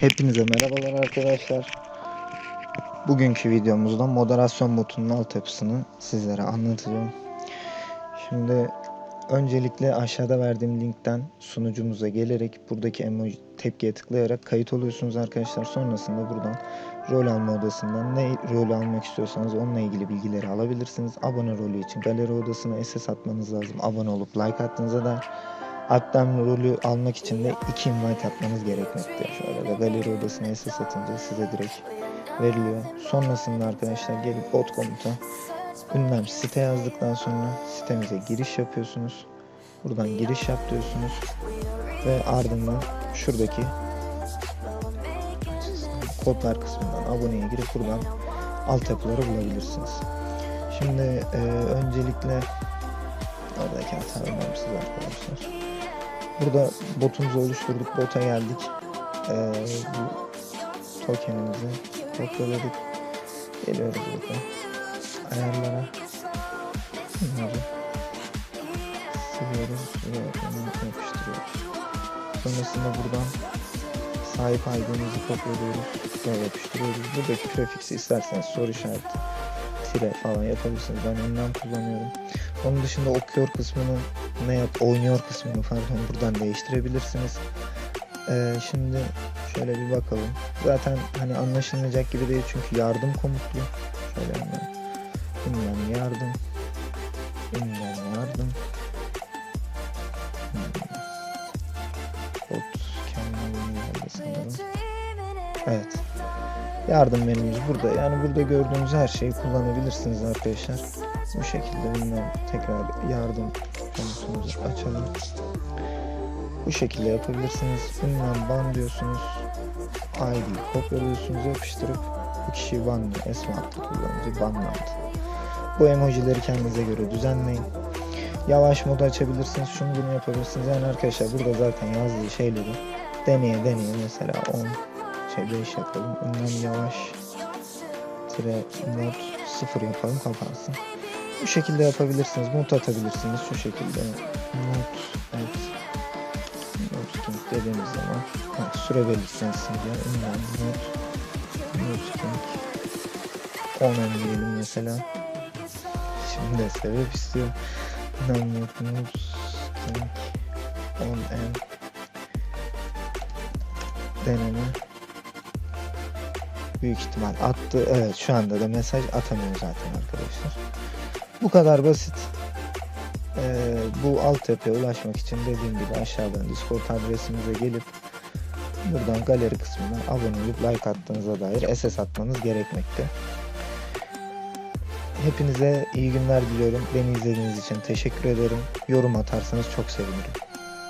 Hepinize merhabalar arkadaşlar. Bugünkü videomuzda moderasyon botunun altyapısını sizlere anlatacağım. Şimdi öncelikle aşağıda verdiğim linkten sunucumuza gelerek buradaki emoji tepkiye tıklayarak kayıt oluyorsunuz arkadaşlar. Sonrasında buradan rol alma odasından ne rol almak istiyorsanız onunla ilgili bilgileri alabilirsiniz. Abone rolü için galeri odasına SS atmanız lazım. Abone olup like attığınızda da Alttan rolü almak için de iki invite atmanız gerekmekte. Şöyle de galeri odasına SS atınca size direkt veriliyor. Sonrasında arkadaşlar gelip bot komuta ünlem site yazdıktan sonra sitemize giriş yapıyorsunuz. Buradan giriş yap diyorsunuz. Ve ardından şuradaki kodlar kısmından aboneye girip buradan altyapıları bulabilirsiniz. Şimdi e, öncelikle oradaki hata önemsiz arkadaşlar. Burada botumuzu oluşturduk. Bota geldik. Ee, bu tokenimizi kopyaladık. Geliyoruz burada. Ayarlara. Bunları siliyoruz ve yapıştırıyoruz. Sonrasında buradan sahip ID'mizi kopyalıyoruz ve yapıştırıyoruz. Buradaki prefiksi isterseniz soru işareti tire falan yapabilirsiniz. Ben ünlem kullanıyorum. Onun dışında okuyor kısmını yap oynuyor kısmını pardon buradan değiştirebilirsiniz. Ee, şimdi şöyle bir bakalım. Zaten hani anlaşılmayacak gibi değil çünkü yardım komutlu. Şöyle hemen. Ünlem yardım. Ünlem yardım. Hmm. Bot kendine geldi sanırım. Evet. Yardım menümüz burada. Yani burada gördüğünüz her şeyi kullanabilirsiniz arkadaşlar. Bu şekilde bilmem tekrar yardım komutumuzu açalım. Bu şekilde yapabilirsiniz. Ünlem ban diyorsunuz. ID kopyalıyorsunuz yapıştırıp bu kişiyi banlıyor. Esma adlı kullanıcı banlandı. Bu emojileri kendinize göre düzenleyin. Yavaş modu açabilirsiniz. Şunu bunu yapabilirsiniz. Yani arkadaşlar burada zaten yazdığı şeyleri deneye deneye mesela 10 şey 5 yapalım. Ünlem yavaş tire mod 0 yapalım kapansın. Bu şekilde yapabilirsiniz. Mut atabilirsiniz. Şu şekilde mut evet. Mut king dediğimiz zaman ha, süre belirtmesiniz ya. Ünlem mut mut king 10 en diyelim mesela. Şimdi sebep istiyor. Ünlem mut mut king 10 en deneme büyük ihtimal attı. Evet şu anda da mesaj atamıyor zaten arkadaşlar. Bu kadar basit. Ee, bu altyapıya ulaşmak için dediğim gibi aşağıdan Discord adresimize gelip buradan galeri kısmına abone olup like attığınıza dair SS atmanız gerekmekte. Hepinize iyi günler diliyorum. Beni izlediğiniz için teşekkür ederim. Yorum atarsanız çok sevinirim.